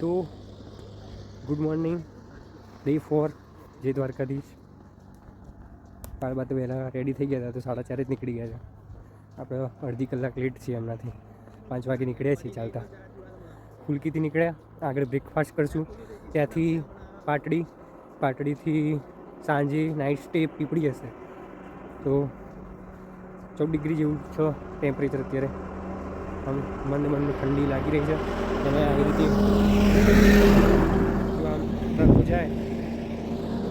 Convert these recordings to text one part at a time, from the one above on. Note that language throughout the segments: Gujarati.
તો ગુડ મોર્નિંગ ડે ફોર જય દ્વારકાધીશ. બાર બાદ વહેલા રેડી થઈ ગયા હતા, તો સાડા ચારે જ નીકળી ગયા છે. આપણે અડધી કલાક લેટ છીએ હમણાંથી. પાંચ વાગે નીકળ્યા છીએ ચાલતા. ફુલકીથી નીકળ્યા, આગળ બ્રેકફાસ્ટ કરશું. ત્યાંથી પાટડી, પાટડીથી સાંજે નાઇટ સ્ટે પીપળી હશે. તો ચૌદ ડિગ્રી જેવું છે ટેમ્પરેચર અત્યારે. આમ મન મન ઠંડી લાગી રહી છે. અને આવી રીતે ટ્રક જાય,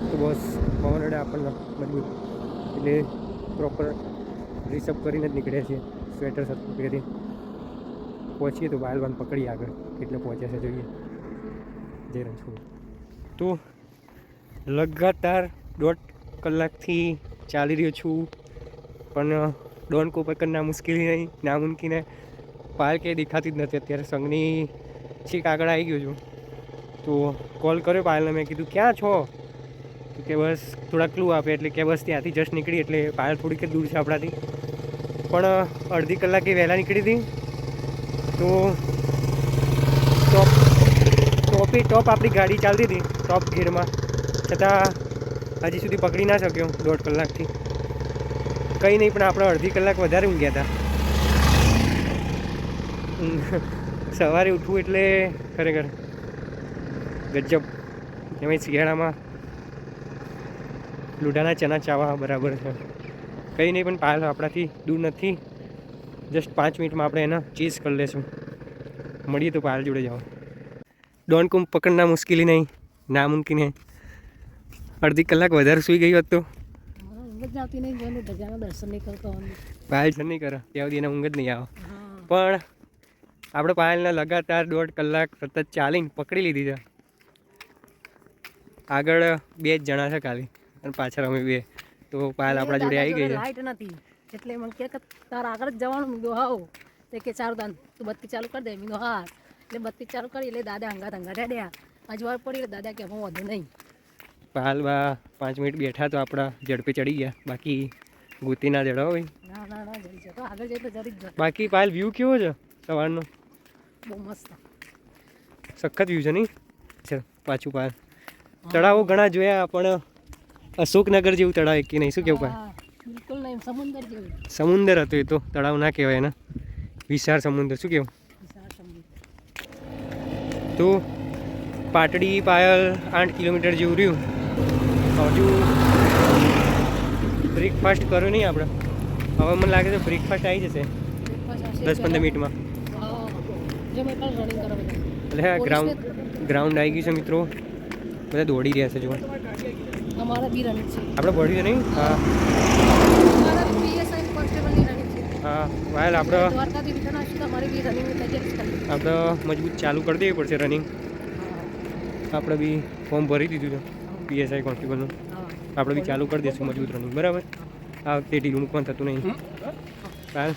તો બસ પવન અડે આપણને મજબૂત એટલે પ્રોપર રિસઅપ કરીને જ નીકળે છે સ્વેટર સરખું પહેરી પહોંચીએ તો વાલ બાલ પકડી આગળ, કેટલે પહોંચ્યા છે જોઈએ. જય રણછોડ તો લગાતાર દોઢ કલાકથી ચાલી રહ્યો છું, પણ ડોન કોપર કરના મુશ્કેલી નહીં, નામુમકીને પાર કે દેખાતી જ નથી. અત્યારે સંઘની છીક આગળ આવી ગયો છું. તો કોલ કર્યો પાયલને, મેં કીધું, ક્યાં છો? તો કે, બસ થોડા ક્લુ આપે. એટલે કે, બસ, ત્યાંથી જસ્ટ નીકળી. એટલે પાયલ થોડીક દૂર છે આપણાથી. પણ, અડધી કલાકે વહેલા નીકળી હતી. તો ટોપ, ટોપે, ટોપ આપણી ગાડી ચાલતી હતી, ટોપ ગીરમાં છતાં, હજી સુધી પકડી ના શક્યો, દોઢ કલાકથી. કંઈ નહીં, પણ આપણે અડધી કલાક વધારે ઊંઘ્યા હતા. સવારે ઉઠવું એટલે ખરેખર ગજબ. એમાં શિયાળામાં લૂઢાના ચના ચાવા બરાબર છે. કંઈ નહીં પણ પાયલ આપણાથી દૂર નથી. જસ્ટ પાંચ મિનિટમાં આપણે એના ચીઝ કરી લેશું. મળીએ તો પાયલ જોડે જાઓ ડોન કુંભ પકડના મુશ્કેલી નહીં નામુમકિન હે. અડધી કલાક વધારે સૂઈ ગઈ હોત તો? છે નહીં કરે ત્યાં સુધી એને ઊંઘ જ નહીં આવે. પણ આપણે પાયલને લગાતાર દોઢ કલાક સતત ચાલીને પકડી લીધી છે. આગળ બે જ જણા છે ખાલી અને પાછળ અમે બે. તો પાયલ આપણા જોડે આવી ગઈ છે. લાઈટ નથી. એટલે મને કે તારા આગળ જ જવાનું. મેં કીધું હાવ તો કે ચારું દાન તું બત્તી ચાલુ કરી દે. મેં હા. એટલે બત્તી ચાલુ કરી એટલે દાદા હંગાત હંગાત હેડ્યા અજવાર પડી એટલે દાદા કે હું વધુ નહીં. પાયલ બા પાંચ મિનિટ બેઠા તો આપણા ઝડપે ચડી ગયા. બાકી ગોતી ના જડાવો હોય ના ના ના જરી જતો. આગળ જઈ તો જરી બાકી પાયલ વ્યૂ કેવો છે સવારનો? બહુ મસ્ત. સખત વ્યૂ છે નહીં? ચાલ પાછું પાયલ તળાવો ઘણા જોયા પણ અશોકનગર જેવું તળાવ એક નહીં? શું કેવું પાર? બિલકુલ નહીં સમુદ્ર જેવું. સમુદ્ર હતું એ તો તળાવ ના કહેવાય એના. વિશાળ સમુદ્ર શું કેવું? તો પાટડી પાયલ આઠ કિલોમીટર જેવું રહ્યું. હજુ બ્રેકફાસ્ટ કર્યો નહીં આપણે. હવે મને લાગે છે બ્રેકફાસ્ટ આવી જશે. દસ પંદર મિનિટમાં. રનિંગ બધા એટલે હા ગ્રાઉન્ડ ગ્રાઉન્ડ આવી ગયું છે મિત્રો. બધા દોડી રહ્યા છે જો અમારા બી રનિંગ છે. આપણે ભળ્યું નહીં? હા. અમારા પીએસઆઈ કોન્સ્ટેબલની રનિંગ છે. હા. વાયલ આપણે દ્વારકાથી રિટર્ન આવશું તો અમારી બી રનિંગ તૈયારી કરવી આપણે મજબૂત ચાલુ કરી દેવી પડશે રનિંગ આપણે બી ફોર્મ ભરી દીધું છે પીએસઆઈ કોન્સ્ટેબલનું આપણે બી ચાલુ કરી દઈશું મજબૂત રનિંગ બરાબર? આ વખતે ઢીલું મૂકવાનું થતું નહીં. કાલ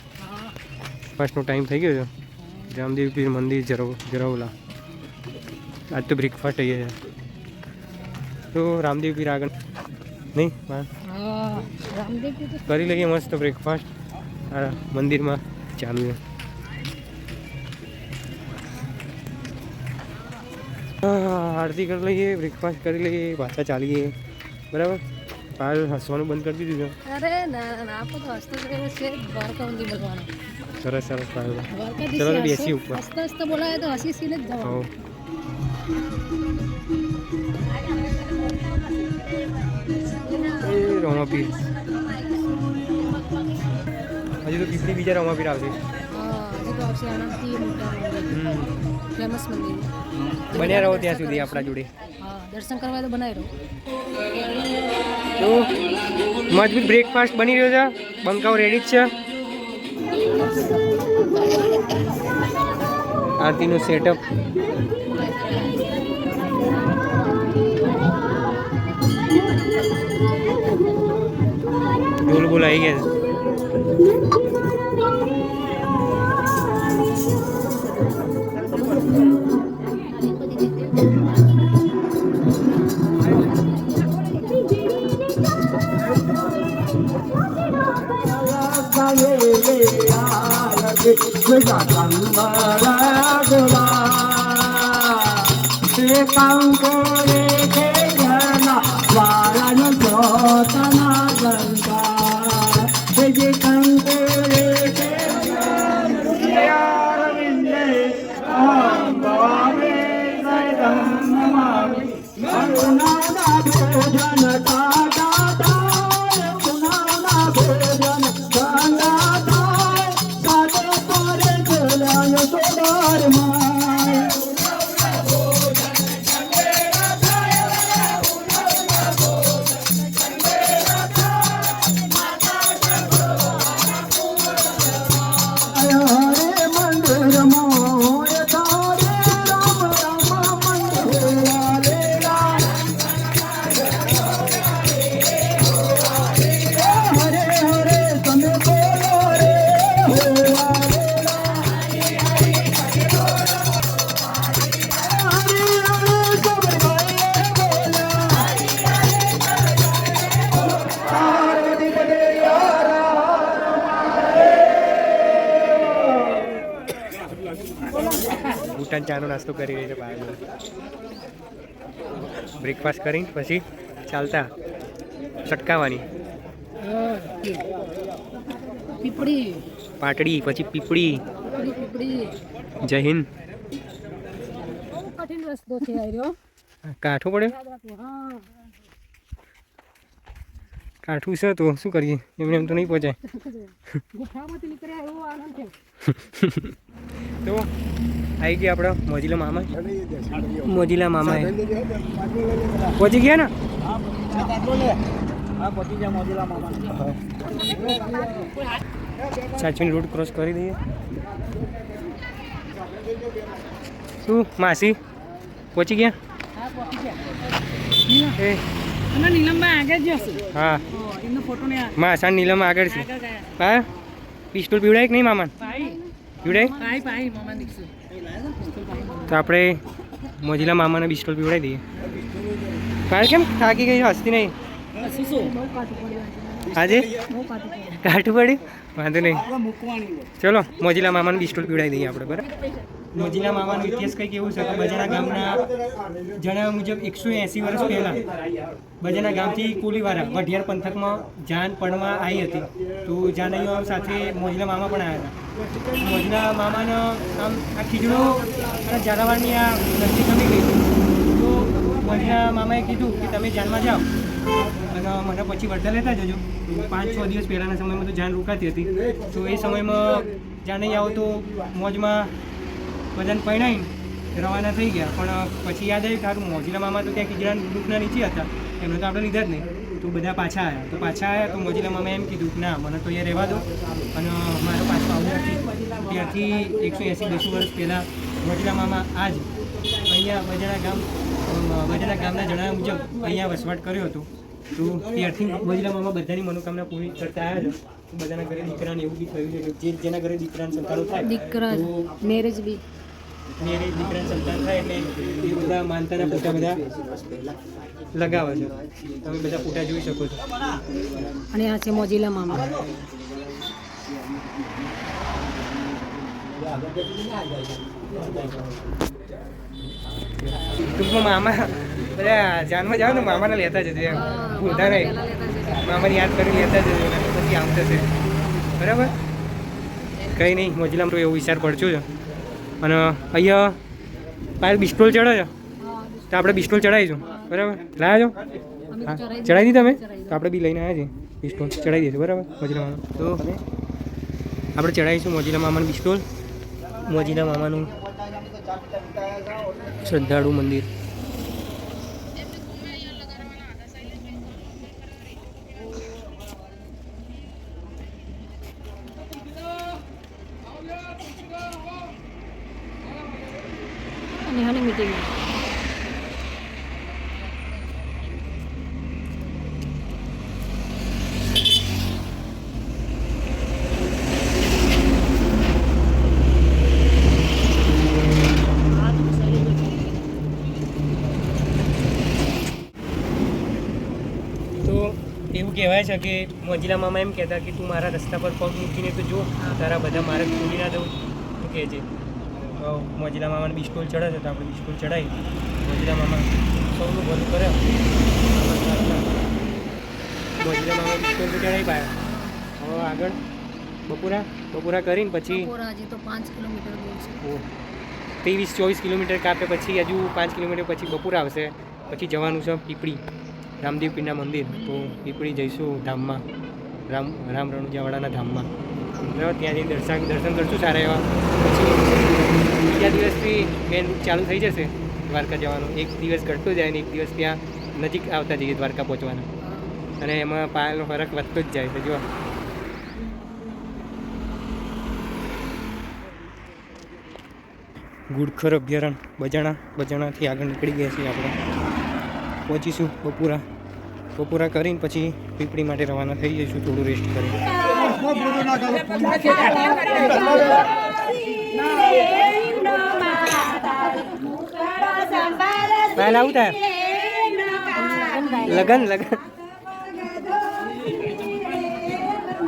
ફર્સ્ટનો ટાઈમ થઈ ગયો છે. રામદેવ પીર મંદિર જરવ જરવલા. આજ તો બ્રેકફાસ્ટ થઈ ગયા છે. તો રામદેવ પીર આગળ નહીં? કરી લઈએ મસ્ત બ્રેકફાસ્ટ આ મંદિરમાં ચાલુ છે હા, આરતી કરી લઈએ બ્રેકફાસ્ટ કરી લઈએ પાછા ચાલીએ. બરાબર? હાલ હસવાનું બંધ કરી દીધું અરે ના ના આપણે તો હસતો છે દ્વારકા મળવાનો સરસ સરસ દ્વારકા ચલો તો બેસીએ ઉપર. હસતો હસતો બોલાય તો હસી સીને જ હો એ રોમાપીર હજી તો પીપળી બીજા રોમાપીર આવશે. હા હજી તો આવશે આનાથી મોટા. ફેમસ મંદિર બન્યા રહો ત્યાં સુધી આપણા જોડે. હા દર્શન કરવા તો બનાવી રહો. તો મજબૂત બ્રેકફાસ્ટ બની રહ્યો છે. બંકાઓ રેડી જ છે. આરતીનું સેટઅપ બોલ આવી ગયા કાંગ ભૂટાન ચાનો નાસ્તો કરી રહી છે બહાર બ્રેકફાસ્ટ કરીને પછી ચાલતા છટકાવાની પીપળી. પાટડી પછી પીપળી. જય હિન્દ. કઠિન રસ્તો છે આર્યો કાઠું પડે? યાદ રાખવું હા. કાઠું છે તો શું કરીએ? એમને એમ તો નહીં પહોંચાય. ગુફામાંથી નીકળ્યા એવો આનંદ છે. તો આવી ગયા આપણે મોજીલા મામા. મોજીલા મામા પહોંચી ગયા ને? સાચવીને રોડ ક્રોસ કરી દઈએ. શું માસી? પહોંચી ગયા? હા. પહોંચી ગયા એ હા માસા નીલમ આગળ છે. હા? પિસ્ટોલ પીવડાય કે નહીં મામાન ભાઈ. પીવડાય ભાઈ ભાઈ મામા દીકશું તો આપણે મોજીલા મામાને બિસ્ટોલ પીવડાવી દઈએ. કારણ કેમ થાકી ગઈ? હસતી નહીં. આજે? કાઠું પડ્યું? વાંધો નહીં. ચલો મોજીલા મામાને બિસ્ટોલ પીવડાવી દઈએ આપણે બરાબર? મોજીલા મામાનો ઇતિહાસ કંઈક એવું છે કે બજાના ગામના જણાવ્યા મુજબ એકસો એંસી વર્ષ પહેલાં બજાના ગામથી કોલીવારા, વઢિયાર પંથકમાં જાન પડવા આવી હતી. તો જાનૈયો સાથે મોજના મામા પણ આવ્યા હતા. મોજીલા મામાનો આમ આ ખીજડો અને ઝાલાવાડની આ નજદીક આવી ગઈ. તો મોજના મામાએ કીધું કે તમે જાનમાં જાઓ અને મને પછી વળતા લેતા જજો. પાંચ છ દિવસ પહેલાંના સમયમાં તો જાન રોકાતી હતી. તો એ સમયમાં જાન નહીં આવો તો મોજમાં બધાને પરણાવીને રવાના થઈ ગયા. પણ પછી યાદ આવ્યું કે સારું મોજીલા મામા તો ત્યાં કિજરા દુઃખના નીચે હતા. એમને તો આપણે લીધા જ નહીં. તો બધા પાછા આવ્યા તો પાછા આવ્યા તો મોજીલા મામા એમ કીધું કે ના મને તો અહીંયા રહેવા દો. અને મારો પાછો આવ્યો નથી ત્યાંથી એકસો એંસી બસો વર્ષ પહેલાં મોજીલા મામા આજ અહીંયા બજાના ગામ બજાના ગામના જણાવ્યા મુજબ અહીંયા વસવાટ કર્યો હતો. તો ત્યારથી મોજીલા મામા બધાની મનોકામના પૂરી કરતા આવ્યા છે બધાના ઘરે દીકરાને એવું બી થયું છે કે જે જેના ઘરે દીકરાને સંતાનો થાય દીકરા મેરેજ બી. મેરે દીકરા સંતાન થાય એટલે એ બધા માનતાના ફોટા બધા લગાવે છે. તમે બધા ફોટા જોઈ શકો છો. અને આ છે મોજીલા મામા. ટૂંકમાં મામા બધા જાનમાં જાઓ ને મામાને લેતા જજો એમ. ભૂલતા નહીં મામાને યાદ કરી લેતા જજો ને પછી આમ થશે બરાબર? કંઈ નહીં મોજીલામાં તો એવો વિચાર પડજો છે અને અહીંયા પાયલ બિસ્ટોલ ચડે છે? તો આપણે બિસ્ટોલ ચડાવીશું. બરાબર? લાવ્યા છો? હા. ચડાવી દીધી તમે? તો આપણે બી લઈને આવ્યા છીએ. બિસ્ટોલ ચડાવી દઈશું. બરાબર? મોજીલા મામા તો આપણે ચડાવીશું મોજીના મામાનું બિસ્ટોલ. મોજીના મામાનું શ્રદ્ધાળુ મંદિર અને હાની મીટિંગ તો એવું કહેવાય છે કે મોજીલા મામા એમ કહેતા કે તું મારા રસ્તા પર પગ મૂકીને તો જો તારા બધા મારે છોડી ના દઉં. તો કહેજે તો મોજીલા મામાને બિસ્ટોલ ચડે છે તો આપણે બિસ્ટોલ ચડાવી. મોજીલા મામા સૌનું ભલું કરે. મોજીલા મામા બિસ્ટોલ તો ચડાવી પાયા. હવે આગળ બપોરા બપોરા કરીને પછી હજી તો પાંચ કિલોમીટર દૂર છે. ત્રેવીસ ચોવીસ કિલોમીટર કાપે પછી હજુ પાંચ કિલોમીટર પછી બપોર આવશે. પછી જવાનું છે પીપળી. રામદેવ મંદિર. તો પીપળી જઈશું ધામમાં. રામ રામ રણુજાવાડાના ધામમાં. બરાબર? ત્યાં જઈને દર્શન દર્શન કરશું સારા એવા. પછી બીજા દિવસથી મેન ચાલુ થઈ જશે દ્વારકા જવાનું. એક દિવસ ઘટતો જાય ને એક દિવસ ત્યાં નજીક આવતા જઈએ દ્વારકા પહોંચવાના. અને એમાં પાયાનો ફરક વધતો જ જાય છે જો ગુડખર અભયારણ્ય બજાણા, બજાણાથી આગળ નીકળી ગયા છીએ આપણે. પહોંચીશું બપોરા. બપોરા કરીને પછી પીપળી માટે રવાના થઈ જઈશું, થોડું રેસ્ટ કરી. પહેલા આવું થાય લગન લગન.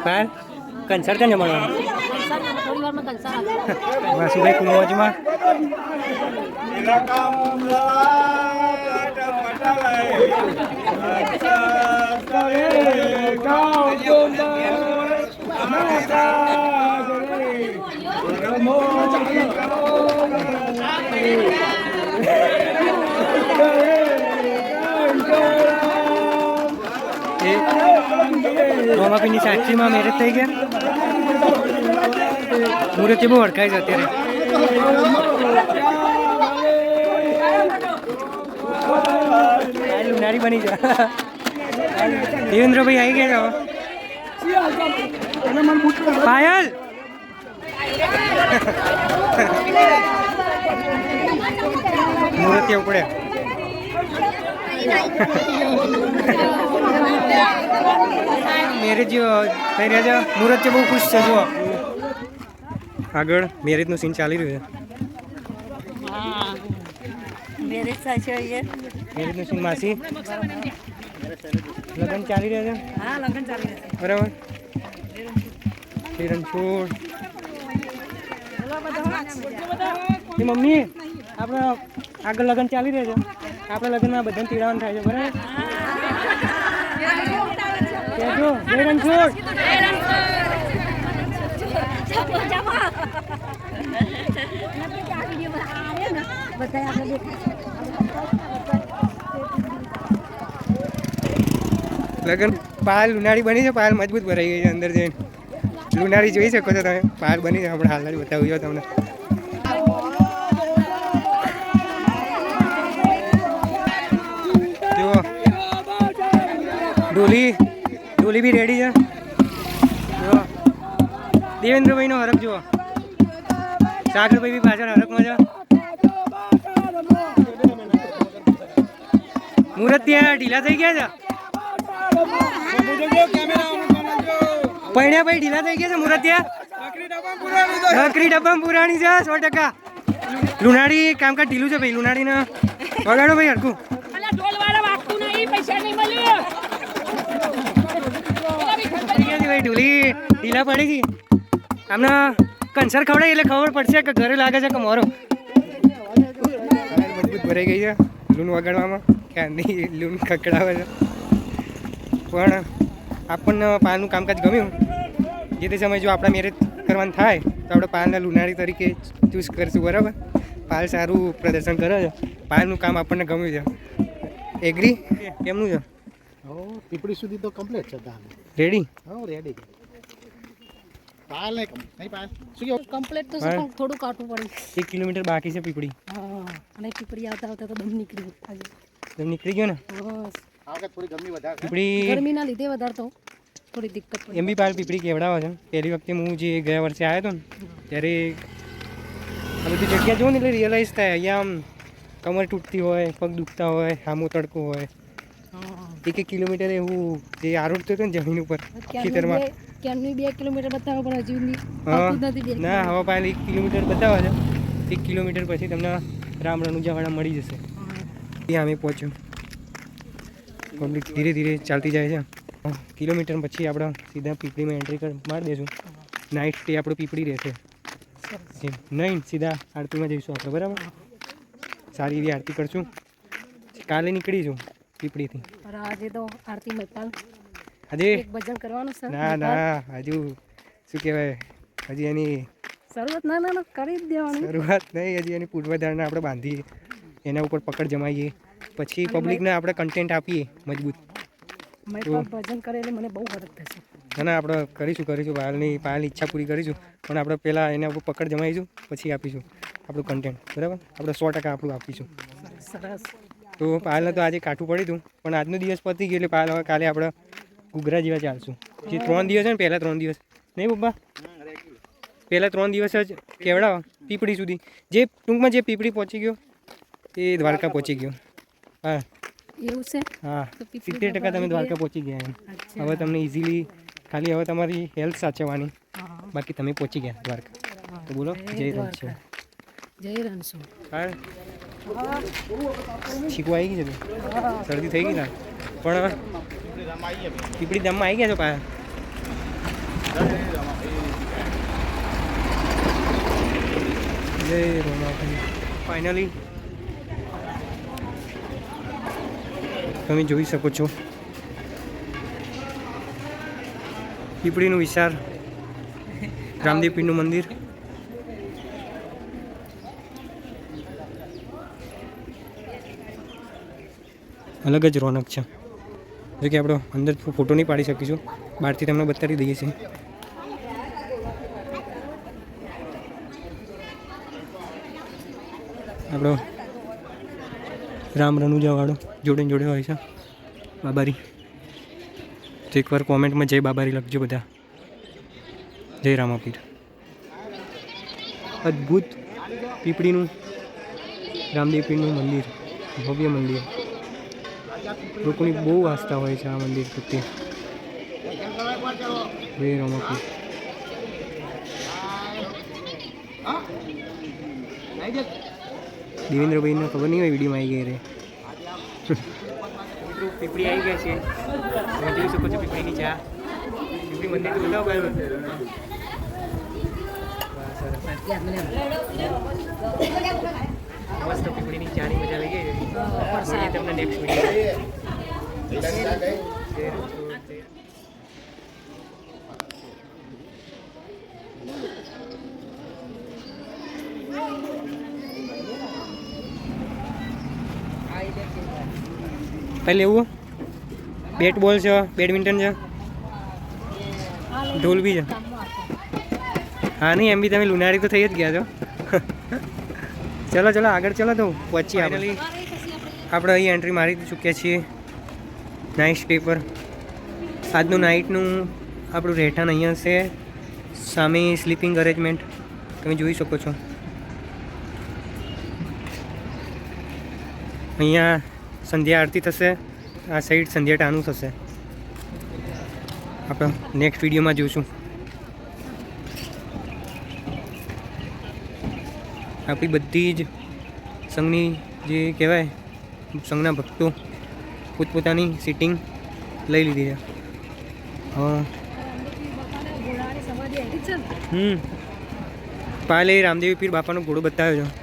પાયલ કંસર ક્યાં જમાડવાનું વાસુભાઈ કુલવાજીમાં એ રોમાપીની સાક્ષીમાં મેરેજ થઈ ગયા મુહૂર્તે બહુ હડકાય છે અત્યારે આ લુનારી બની જા. દેવેન્દ્રભાઈ આવી ગયા છે. પાયલ! મૂર્તિ ઉપડે. મેરેજ થઈ રહ્યા છે મુહૂર્ત બહુ ખુશ છે, જુઓ. આગળ મેરેજનું સીન ચાલી રહ્યું મેરેજ સાચો છે મેરેજનું માસી લગ્ન ચાલી રહ્યા છે? હા લગ્ન ચાલી રહ્યા બરાબર. હિરણ છોડ. એ મમ્મી આપણે આગળ લગ્ન ચાલી રહ્યા છે. આપણે લગ્નમાં બધાને પીડાવાનું થાય છે બરાબર? કહેજો જય રણછોડ. લગન પાલ લુનાળી બની છે, પાલ મજબૂત ભરાઈ ગઈ છે અંદર જઈને. લુનાળી જોઈ શકો છો તમે, પાલ બની છે આપણે હાલ બતાવું છો તમને. જુઓ. ડોલી ડોલી બી રેડી છે. જુઓ. દેવેન્દ્રભાઈનો હરક જુઓ. સાગરભાઈ બી પાછળ હરકમાં છે. મુહૂર્ત ત્યાં ઢીલા થઈ ગયા છે? પૈણ્યા ભાઈ ઢીલા થઈ ગયા છે મુરતિયા ત્યાં? નકરી ડબ્બા પુરાણી છે સો ટકા. લુનાડી કામકાજ ઢીલું છે ભાઈ લુનાડીને વગાડો ભાઈ હરકું ભાઈ ઢોલી. ઢીલા પડી ગઈ આમને કંસર ખવડાય એટલે ખબર પડશે કે ઘરે લાગે છે કે મારો. મજબૂત ભરાઈ ગઈ છે લૂન વગાડવામાં. ક્યાં નહીં લૂન ખકડાવે છે? પણ આપણને પાનનું કામકાજ ગમ્યું. જે તે સમયે જો આપણા મેરેજ કરવાનું થાય તો આપણે પાલના લુનારી તરીકે ચૂઝ કરીશું બરાબર? પાલ સારું પ્રદર્શન કરે છે. પાલનું કામ આપણને ગમ્યું છે. એગ્રી કેમનું છે? હો પીપળી સુધી તો કમ્પ્લીટ છે ધાન રેડી હો રેડી પાલ નહીં નહીં પાલ શું કહો કમ્પ્લીટ તો શું પણ થોડું કાટવું પડે. એક કિલોમીટર બાકી છે પીપળી. હા અને પીપળી આવતા આવતા તો દમ નીકળી ગયો દમ નીકળી ગયો ને? બસ. આ વખત થોડી ગરમી વધારે છે. પીપળી ગરમીના લીધે વધારે તો થોડી દિક્કત એમ બી પીપળી કેવડાવે છે? પહેલી વખતે હું જે ગયા વર્ષે આવ્યો હતો ને ત્યારે આ બધી જગ્યા જોઉં ને એટલે રિયલાઇઝ થાય. અહીંયા આમ કમર તૂટતી હોય પગ દુખતા હોય હામો તડકો હોય. એક એક કિલોમીટર એવું જે આરોડતો હતો ને જમીન ઉપર ખેતરમાં. બે- બે કિલોમીટર બતાવો પણ હજુ નથી ના હવા પાલ એક કિલોમીટર બતાવે છે. એક કિલોમીટર પછી તમને રામ રણુજાવાડા મળી જશે. ત્યાં અમે પહોંચ્યો. પબ્લિક ધીરે ધીરે ચાલતી જાય છે. કિલોમીટર પછી આપણે સીધા પીપળીમાં એન્ટ્રી કર મારી દઈશું નાઇટ સ્ટે આપણો પીપળી રહેશે. નહીં સીધા આરતીમાં જઈશું આપણે બરાબર? સારી એવી આરતી કરશું. કાલે નીકળીશું પીપળીથી. આજે તો આરતી મહેતાલ આજે? ભજન કરવાનું છે ના ના હજુ શું કહેવાય? હજી એની શરૂઆત ના ના ના કરી જ દેવાની. શરૂઆત નહીં હજી એની પૂર્વધારણા આપણે બાંધીએ. એના ઉપર પકડ જમાઈએ. પછી પબ્લિકને આપણે કન્ટેન્ટ આપીએ મજબૂત. ભજન કરે એટલે મને બહુ મદદ થશે. ના ના આપણે કરીશું કરીશું. પાયલની પાયલની ઈચ્છા પૂરી કરીશું. પણ આપણે પહેલાં એને આપણે પકડ જમાઈશું પછી આપીશું આપણું કન્ટેન્ટ બરાબર? આપણે સો ટકા આપણું આપીશું. સરસ. તો પાયલને તો આજે કાઠું પડ્યું હતું પણ આજનો દિવસ પતી ગયો એટલે પાયલ હવે કાલે આપણે ઘૂઘરા જેવા ચાલશું. જે ત્રણ દિવસ છે ને પહેલાં ત્રણ દિવસ. નહીં પપ્પા? પહેલાં ત્રણ દિવસ જ કેવડાવા પીપળી સુધી. જે ટૂંકમાં જે પીપળી પહોંચી ગયો એ દ્વારકા પહોંચી ગયો. હા. એવું છે? હા. સિત્તેર ટકા તમે દ્વારકા પહોંચી ગયા હવે તમને ઇઝીલી ખાલી હવે તમારી હેલ્થ સાચવવાની. બાકી તમે પહોંચી ગયા દ્વારકા. તો બોલો જય રણછોડ. જય રણછોડ. છીકું આવી ગઈ છે? શરદી થઈ ગઈ ને? પણ પીપળી ધામમાં આવી ગયા છો પાયા જય રમાભાઈ ફાઇનલી તમે જોઈ શકો છો. પીપળીનું વિશાળ રામદેવ પીરનું મંદિર. અલગ જ રોનક છે. જો કે આપણો અંદર ફોટો નહીં પાડી શકીશું. બહારથી તમને બતાવી દઈએ છીએ. આપણો રામ રનુજાવાળો જોડે જોડે હોય છે. બાબારી. તો એકવાર કોમેન્ટમાં જય બાબારી લખજો બધા. જય રામાપીર. અદ્ભુત પીપળીનું, રામદેવ પીરનું મંદિર, ભવ્ય મંદિર. લોકોની બહુ આસ્થા હોય છે આ મંદિર પ્રત્યે. જય રામાપીર. દેવેન્દ્રભાઈને ખબર નહીં હોય વિડીયોમાં આવી ગઈ રે. પીપળી આવી ગયા છે. તમે જોઈ શકો છો પીપળીની ચા. પીપળી મંદિર તો બતાવો કયું મસ્ત પીપળીની ચાની મજા લઈ ગઈ. તમને નેક્સ્ટ વીડિયો પહેલે લેવું? બેટ બોલ છે બેડમિન્ટન છે? ઢોલ બી છે? હા નહીં એમ બી તમે લુનારી તો થઈ જ ગયા છો. ચલો ચલો આગળ ચલો તો પહોંચી આપણે. આપણે અહીં એન્ટ્રી મારી ચૂક્યા છીએ. નાઇટ સ્ટે પર આજનું નાઇટનું આપણું રહેઠાણ અહીંયા છે. સામે સ્લીપિંગ અરેન્જમેન્ટ તમે જોઈ શકો છો. અહીંયા સંધ્યા આરતી થશે, આ સાઈડ સંધ્યા ટાણું થશે. આપણે નેક્સ્ટ વિડીયોમાં જોઈશું. આપણી બધી જ સંઘની જે કહેવાય, સંઘના ભક્તો પોતપોતાની સિટિંગ લઈ લીધી છે. હા. હમ. પાયલ એ રામદેવી પીર બાપાનો ઘોડો બતાવ્યો છે.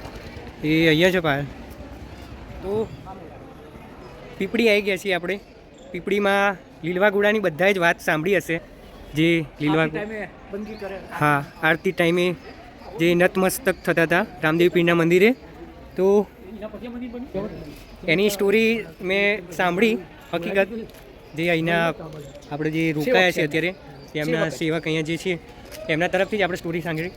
એ અહીંયા છે પાયલ તો પીપળી આવી ગયા છીએ આપણે. પીપળીમાં લીલવા ગુડાની બધાએ જ વાત સાંભળી હશે. જે લીલવા હા આરતી ટાઈમે જે નતમસ્તક થતા હતા રામદેવ પીરના મંદિરે. તો એની સ્ટોરી મેં સાંભળી. હકીકત જે અહીંના આપણે જે રોકાયા છે અત્યારે તેમના સેવક અહીંયા જે છે એમના તરફથી જ આપણે સ્ટોરી સાંભળી.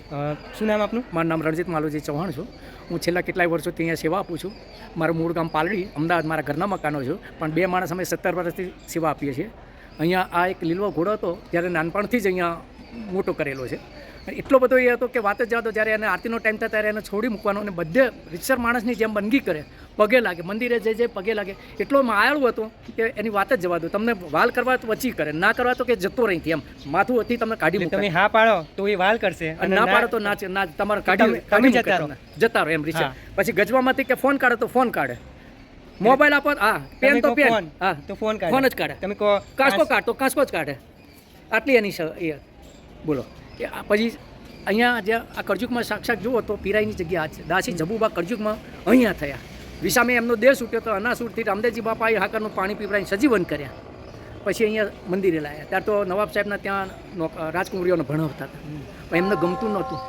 શું નામ આપનું? મારું નામ રણજીત માલુજી ચૌહાણ છું. હું છેલ્લા કેટલાય વર્ષોથી અહીંયા સેવા આપું છું. મારું મૂળ ગામ પાલડી, અમદાવાદ, મારા ઘરના મકાનો છું. પણ બે માણસ અમે સત્તર વર્ષથી સેવા આપીએ છીએ. અહીંયા આ એક લીલવો ઘોડો હતો ત્યારે નાનપણથી જ અહીંયા મોટો કરેલો છે. એટલો બધો એ હતો કે વાત જ જવા દો જ્યારે એને આરતીનો ટાઈમ થાય ત્યારે એને છોડી મૂકવાનો અને બધે રીતસર માણસની જેમ બંદગી કરે. પગે લાગે મંદિરે જઈ જઈ પગે લાગે. એટલો માયાળું હતો કે એની વાત જ જવા દો. તમને વાલ કરવા તો વચી કરે ના કરવા તો કે જતો રહી એમ. માથું હતી તમને કાઢી મૂકે. તમે હા પાડો તો એ વાલ કરશે અને ના પાડો તો ના ના તમારે કાઢી કાઢી જતા રહો. જતા રહો એમ રીસે પછી ગજવામાંથી કે ફોન કાઢે તો ફોન કાઢે. મોબાઈલ આપો હા પેન તો પેન. હા. તો ફોન કાઢે. ફોન જ કાઢે. તમે કહો કાંસકો કાઢ તો કાંસકો જ કાઢે. આટલી એની એ. બોલો. કે પછી અહીંયા જે આ કરજુકમાં સાક્ષાત જુઓ તો પીરાઈની જગ્યા છે. દાસી જબુબા કરજુકમાં અહીંયા થયા. વિસામે એમનો દેશ ઉઠ્યો તો અનાસુરથી રામદેવજી બાપાએ હાકરનું પાણી પીપરાઈને સજીવન કર્યા. પછી અહીંયા મંદિરે લાવ્યા ત્યાર તો નવાબ સાહેબના ત્યાં રાજકુમારીઓને ભણાવતા હતા. પણ એમને ગમતું નહોતું.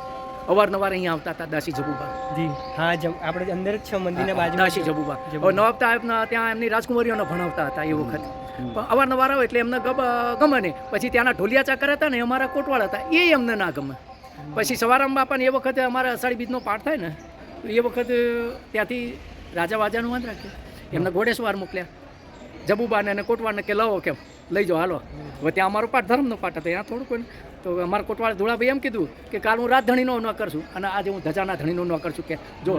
અવારનવાર અહીંયા આવતા હતા દાસી જબુબા. જી. હા આપણે અંદર જ છે મંદિરના બાજુ દાસી જબુબા. નવાબ સાહેબના ત્યાં એમની રાજકુમારીઓને ભણાવતા હતા એ વખત. પણ અવારનવાર આવે એટલે એમને ગમે નહીં. પછી ત્યાંના ઢોલિયા ચાકર હતા ને અમારા કોટવાળ હતા, એ એમને ના ગમે. પછી સવારામ બાપાને એ વખતે અમારા અષાઢી બીજનો પાઠ થાય ને એ વખતે ત્યાંથી રાજા વાજાનું વાંધ રાખ્યું એમને ઘોડેસવાર મોકલ્યા. જબુબાને અને કોટવાળને કે, લાવો કેમ? લઈ જાઓ, હાલો. હવે ત્યાં અમારો પાઠ, ધર્મનો પાઠ હતો, ત્યાં થોડુંક કોઈ તો અમારા કોટવાળા ધોળાભાઈ એમ કીધું કે, કાલ હું રાત ધણીનો ન કરશું, અને આજે હું ધજાના ધણીનો ન કરશું. કે, જો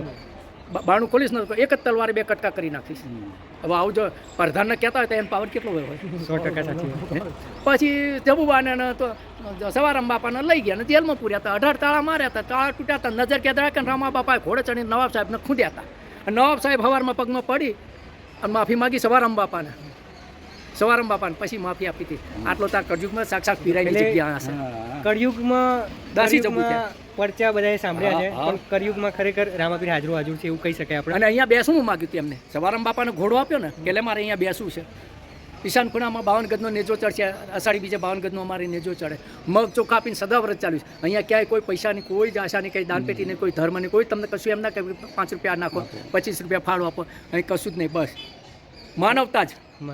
બ- બારણું ખોલીશ ને તો એક જ તલવારે બે કટકા કરી નાખીશ. હવે આવું જો પ્રધાનને કહેતા હોય તો એનો પાવર કેટલો હોય? સો ટકા સાચી પછી જબુબાને તો સવારામ બાપાને લઈ ગયા ને જેલમાં પૂર્યા હતા. અઢાર તાળા માર્યા હતા. તાળા તૂટ્યા હતા. નજર કહેતા કે રામા બાપાએ ઘોડે ચડીને નવાબ સાહેબને ખૂંદ્યા હતા. નવાબ સાહેબ હવારમાં પગમાં પડી અને માફી માગી સવારામ બાપાને. સવારામ બાપાને પછી માફી આપી હતી. આટલો તાર કળયુગમાં સાક્ષાત પીરાઈની જગ્યા હશે. કળયુગમાં દાસી જવું પરચા બધાએ સાંભળ્યા છે. પણ કળિયુગમાં ખરેખર રામાપીર હાજરો હાજર છે એવું કહી શકાય આપણે. અને અહીંયા બેસવું માગ્યું હતું એમને. સવારમ બાપાને ઘોડો આપ્યો ને એટલે મારે અહીંયા બેસવું છે. ઈશાન ખૂણામાં બાવન ગજનો નેજો ચડશે અષાઢી બીજે બાવન ગજનો અમારે નેજો ચડે. મગ ચોખ આપીને સદાવ્રત ચાલ્યું છે. અહીંયા ક્યાંય કોઈ પૈસાની કોઈ જ આશાની કંઈ દાનપેટીની કોઈ ધર્મની કોઈ તમને કશું એમ ના કે પાંચ રૂપિયા નાખો પચીસ રૂપિયા ફાળો આપો. અહીં કશું જ નહીં બસ. માનવતા જ.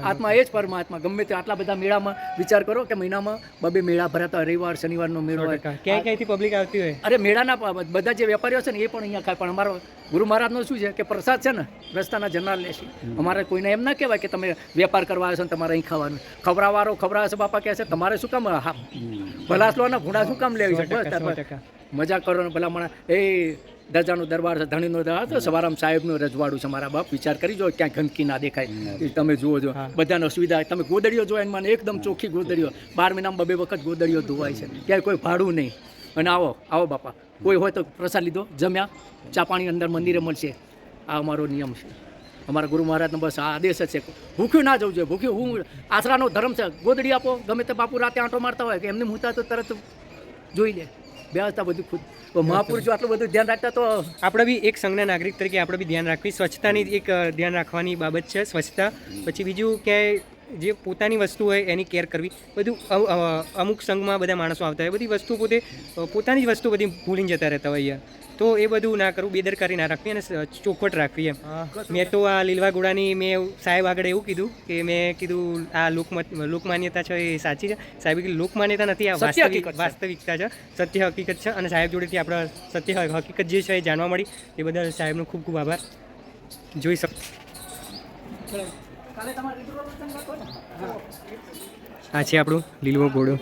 આત્મા એ જ પરમાત્મા. ગમે તે આટલા બધા મેળામાં વિચાર કરો કે મહિનામાં બબે મેળા ભરાતા રવિવાર શનિવારનો મેળો હોય. ટકા. ક્યાંય ક્યાંયથી પબ્લિક આવતી હોય? અરે મેળાના બધા જે વેપારીઓ છે ને એ પણ અહીંયા ખાય. પણ અમારો ગુરુ મહારાજનો શું છે કે પ્રસાદ છે ને રસ્તાના જનાર છે. અમારે કોઈને એમ ના કહેવાય કે તમે વેપાર કરવા આવ્યો છો ને તમારે અહીં ખાવાનું. ખબરાવાળો ખબરા છે બાપા કહે છે તમારે શું કામ હા ભલાસલોના ભૂંડા શું કામ લેવી છે? બસ મજા કરો ને ભલા મને એ દરજાનો દરબાર છે ધણીનો દરબાર છે સવારામ સાહેબનું રજવાડું છે મારા બાપ. વિચાર કરી જો ક્યાંય ગંદકી ના દેખાય એ તમે જુઓ જો. બધાને બધાનો સુવિધા તમે ગોદડીઓ જો એમાં એકદમ ચોખ્ખી ગોદડીઓ. બાર મહિનામાં બબે વખત ગોદડીઓ ધોવાય છે. ક્યાંય કોઈ ભાડું નહીં. અને આવો આવો બાપા. કોઈ હોય તો પ્રસાદ લીધો જમ્યા. ચા પાણી અંદર મંદિરે મળશે. આ અમારો નિયમ છે. અમારા ગુરુ મહારાજનો બસ આ આદેશ જ છે. ભૂખ્યું ના જવું જોઈએ. ભૂખ્યું હું આશરાનો ધર્મ છે. ગોદડી આપો. ગમે તે બાપુ રાતે આંટો મારતા હોય કે એમને મૂતા તો તરત જોઈ લે. વ્યવસ્થા બધું ખુદ. મહાપુરુષો આટલું બધું ધ્યાન રાખતા તો આપણે બી એક સંઘના નાગરિક તરીકે આપણે બી ધ્યાન રાખવી. સ્વચ્છતાની એક ધ્યાન રાખવાની બાબત છે સ્વચ્છતા. પછી બીજું કે જે પોતાની વસ્તુ હોય એની કેર કરવી. બધું અમુક સંઘમાં બધા માણસો આવતા હોય. બધી વસ્તુ પોતે પોતાની જ વસ્તુ બધી ભૂલીને જતા રહેતા હોય યાર તો એ બધું ના કરવું બેદરકારી ના રાખવી અને ચોખવટ રાખવી એમ. મેં તો આ લીલવા ગોળાની મેં સાહેબ આગળ એવું કીધું કે મેં કીધું આ લોકમત લોકમાન્યતા છે એ સાચી છે. સાહેબ લોકમાન્યતા નથી આ વાસ્તવિક. વાસ્તવિકતા છે. સત્ય હકીકત છે અને સાહેબ જોડેથી આપણે સત્ય હકીકત જે છે એ જાણવા મળી. એ બદલ સાહેબનો ખૂબ ખૂબ આભાર. જોઈ શક આ છે આપણું લીલવો ઘોડો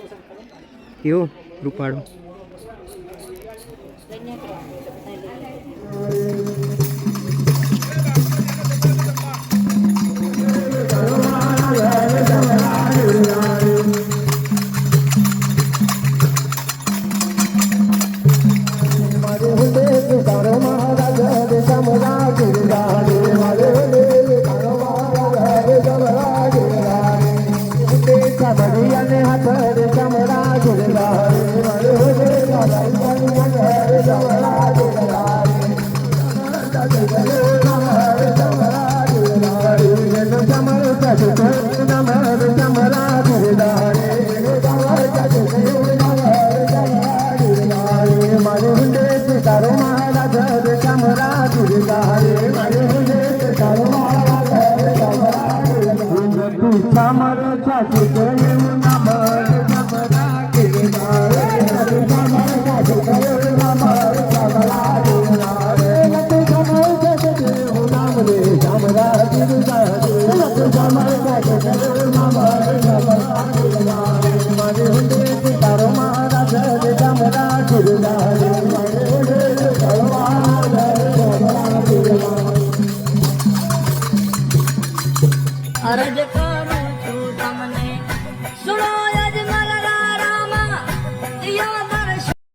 કેવું રૂપાળું. Caramba.